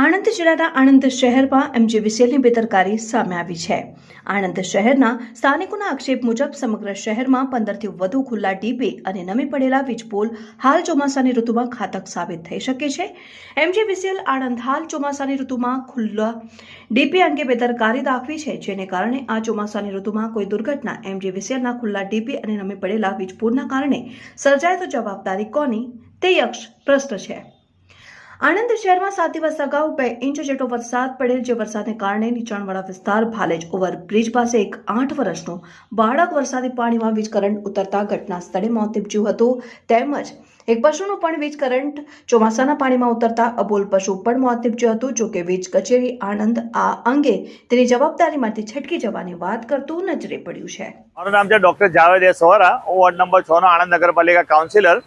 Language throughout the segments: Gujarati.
આણંદ જિલ્લાના આણંદ શહેરમાં એમજીવીસીએલની બેદરકારી સામે આવી છે. આણંદ શહેરના સ્થાનિકોના આક્ષેપ મુજબ સમગ્ર શહેરમાં પંદરથી વધુ ખુલ્લા ડીપી અને નમી પડેલા વીજપોલ હાલ ચોમાસાની ઋતુમાં ઘાતક સાબિત થઈ શકે છે. એમજીવીસીએલ આણંદ હાલ ચોમાસાની ઋતુમાં ખુલ્લા ડીપી અંગે બેદરકારી દાખવી છે, જેને કારણે આ ચોમાસાની ઋતુમાં કોઈ દુર્ઘટના એમજીવીસીએલના ખુલ્લા ડીપી અને નમી પડેલા વીજપોલના કારણે સર્જાય તો જવાબદારી કોની? તે યક્ષ પ્રશ્ન છે. આણંદ શહેરમાં સાત દિવસ અગાઉ બે ઇંચ જેટલો વરસાદ પડેલ જે વરસાદને કારણે નીચાણવાળા વિસ્તાર ભાલેજ ઓવરબ્રિજ પાસે એક આઠ વર્ષનું બાળક વરસાદી પાણીમાં વીજ કરંટ ઉતરતા ઘટના સ્થળે મોત નીપજ્યું હતું. તેમજ એક પશુનું પણ વીજ કરંટ ચોમાસાના પાણીમાં ઉતરતા અબોલ પશુ પણ મોત નીપજ્યું હતું, જો કે વીજ કચેરી આણંદ આ અંગે તેની જવાબદારીમાંથી છટકી જવાની વાત કરતું નજરે પડ્યું છે. મારું નામ છે ડોક્ટર જાવેદ સોહરા હું વોર્ડ નંબર છ નો આણંદ નગરપાલિકા કાઉન્સિલર.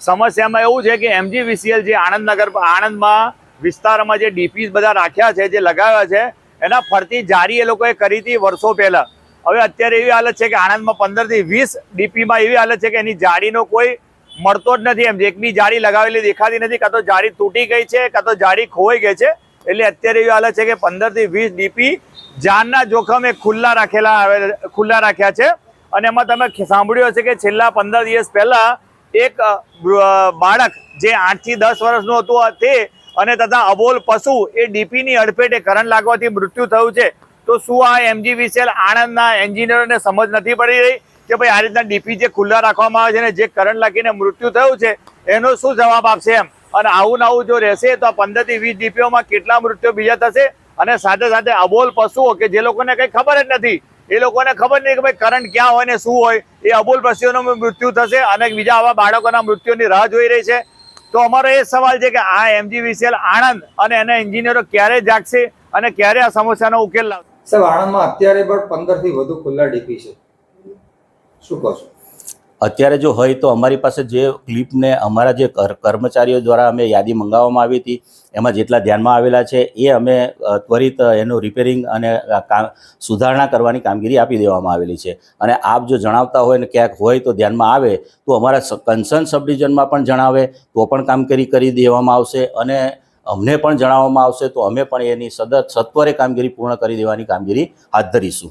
સમસ્યામાં એવું છે કે એમજીવીસીએલ જે આણંદનગર, આણંદમાં વિસ્તારમાં જે ડીપીસ બધા રાખ્યા છે, જે લગાવ્યા છે, એના ફરતી જારી એ લોકોએ કરી હતી વર્ષો પહેલાં. હવે અત્યારે એવી હાલત છે કે આણંદમાં પંદરથી વીસ ડીપીમાં એવી હાલત છે કે એની જાળીનો કોઈ મળતો જ નથી એમ. એકની જાળી લગાવેલી દેખાતી નથી, કાં તો જાળી તૂટી ગઈ છે, કાં તો જાળી ખોવાઈ ગઈ છે. એટલે અત્યારે એવી હાલત છે કે પંદરથી વીસ ડીપી જાનના જોખમે ખુલ્લા રાખેલા, ખુલ્લા રાખ્યા છે. અને એમાં તમે સાંભળ્યું હશે કે છેલ્લા પંદર દિવસ પહેલા એક બાળક જે આઠથી દસ વર્ષનું હતું તે અને તથા અબોલ પશુ એ ડીપીની અડફેટે કરંટ લાગવાથી મૃત્યુ થયું છે. તો શું આ એમજી વિશેલ આણંદના એન્જિનિયરોને સમજ નથી પડી રહી કે ભાઈ આ રીતના ડીપી જે ખુલ્લા રાખવામાં આવે છે ને જે કરંટ લાગીને મૃત્યુ થયું છે, એનો શું જવાબ આપશે એમ? અને આવું આવું જો રહેશે તો આ પંદરથી વીસ ડીપીઓમાં કેટલા મૃત્યુ બીજા થશે? અને સાથે સાથે અબોલ પશુઓ કે જે લોકોને કંઈ ખબર જ નથી એ લોકોને ખબર નહીં કે ભાઈ કરંટ ક્યાં હોય ને શું હોય. એ અબોલ પશુઓનું મૃત્યુ થશે અને બીજા આવા બાળકોના મૃત્યુની રાહ જોઈ રહી છે. તો અમારો એ સવાલ છે કે આ એમજીવીસીએલ આણંદ અને એના એન્જિનિયરો ક્યારે જાગશે અને ક્યારે આ સમસ્યાનો ઉકેલ લાવશે? સાહેબ, આણંદમાં અત્યારે પણ પંદરથી વધુ ખુલ્લા ડીપી છે. શું કહો છો? અત્યારે જો હોય તો અમારી પાસે જે ક્લિપને અમારા જે કર્મચારીઓ દ્વારા અમે યાદી મંગાવવામાં આવી હતી, એમાં જેટલા ધ્યાનમાં આવેલા છે, એ અમે ત્વરિત એનું રિપેરિંગ અને સુધારણા કરવાની કામગીરી આપી દેવામાં આવેલી છે. અને આપ જો જણાવતા હોય ને ક્યાંક હોય તો ધ્યાનમાં આવે, તો અમારા કન્સર્ન સબ ડિવિઝનમાં પણ જણાવે, તો પણ કામગીરી કરી દેવામાં આવશે અને અમને પણ જણાવવામાં આવશે, તો અમે પણ એની સદત, સત્વરે કામગીરી પૂર્ણ કરી દેવાની કામગીરી હાથ ધરીશું.